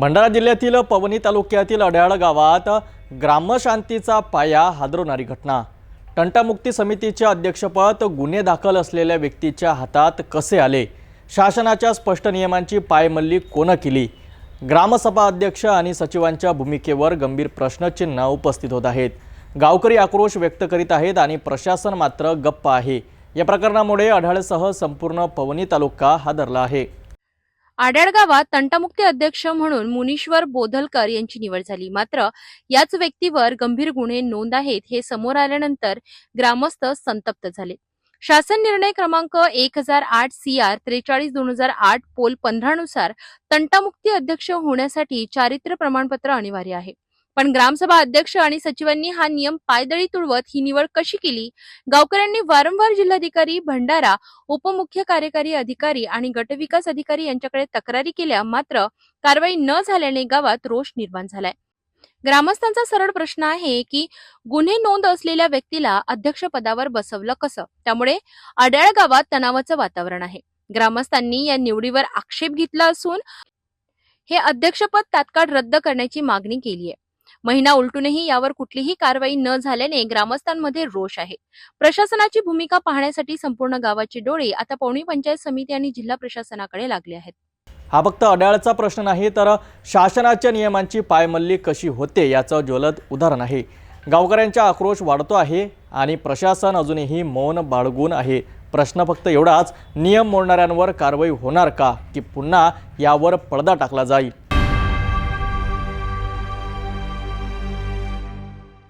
भंडारा जिल्ह्यातील पवनी तालुक्यातील अड्याळ गावात ग्रामशांतीचा पाया हादरवणारी घटना. तंटामुक्ती समितीचे अध्यक्षपद गुन्हे दाखल असलेल्या व्यक्तीच्या हातात कसे आले? शासनाच्या स्पष्ट नियमांची पायमल्ली कोणं केली? ग्रामसभा अध्यक्ष आणि सचिवांच्या भूमिकेवर गंभीर प्रश्नचिन्ह उपस्थित होत आहेत. गावकरी आक्रोश व्यक्त करीत आहेत आणि प्रशासन मात्र गप्प आहे. या प्रकरणामुळे अढाळसह संपूर्ण पवनी तालुका हादरला आहे. आड्याड गावात तंटामुक्ती अध्यक्ष म्हणून मुनीश्वर बोधलकर यांची निवड झाली. मात्र याच व्यक्तीवर गंभीर गुन्हे नोंद आहेत हे समोर आल्यानंतर ग्रामस्थ संतप्त झाले. शासन निर्णय क्रमांक एक हजार आठ सी आर त्रेचाळीस दोन हजार आठ पोल पंधरा नुसार तंटामुक्ती अध्यक्ष होण्यासाठी चारित्र्य प्रमाणपत्र अनिवार्य आहे. पण ग्रामसभा अध्यक्ष आणि सचिवांनी हा नियम पायदळी तुडवत ही निवड कशी केली? गावकऱ्यांनी वारंवार जिल्हाधिकारी भंडारा उपमुख्य कार्यकारी अधिकारी आणि गटविकास अधिकारी यांच्याकडे तक्रारी केल्या. मात्र कारवाई न झाल्याने गावात रोष निर्माण झालाय. ग्रामस्थांचा सरळ प्रश्न आहे की गुन्हे नोंद असलेल्या व्यक्तीला अध्यक्षपदावर बसवलं कसं? त्यामुळे अड्याळ गावात तणावाचं वातावरण आहे. ग्रामस्थांनी या निवडीवर आक्षेप घेतला असून हे अध्यक्षपद तात्काळ रद्द करण्याची मागणी केली आहे महिना उलटूनही यावर कुठलीही कारवाई न झाल्याने ग्रामस्थांमध्ये रोष आहे. प्रशासनाची भूमिका पाहण्यासाठी संपूर्ण गावाचे डोळे आता पवनी पंचायत समिती आणि जिल्हा प्रशासनाकडे लागले आहेत. हा फक्त अड्याळचा प्रश्न नाही तर शासनाच्या नियमांची पायमल्ली कशी होते याचं ज्वलत उदाहरण आहे. गावकऱ्यांचा आक्रोश वाढतो आहे आणि प्रशासन अजूनही मौन बाळगून आहे. प्रश्न फक्त एवढाच नियम मोडणाऱ्यांवर कारवाई होणार का की पुन्हा यावर पडदा टाकला जाईल?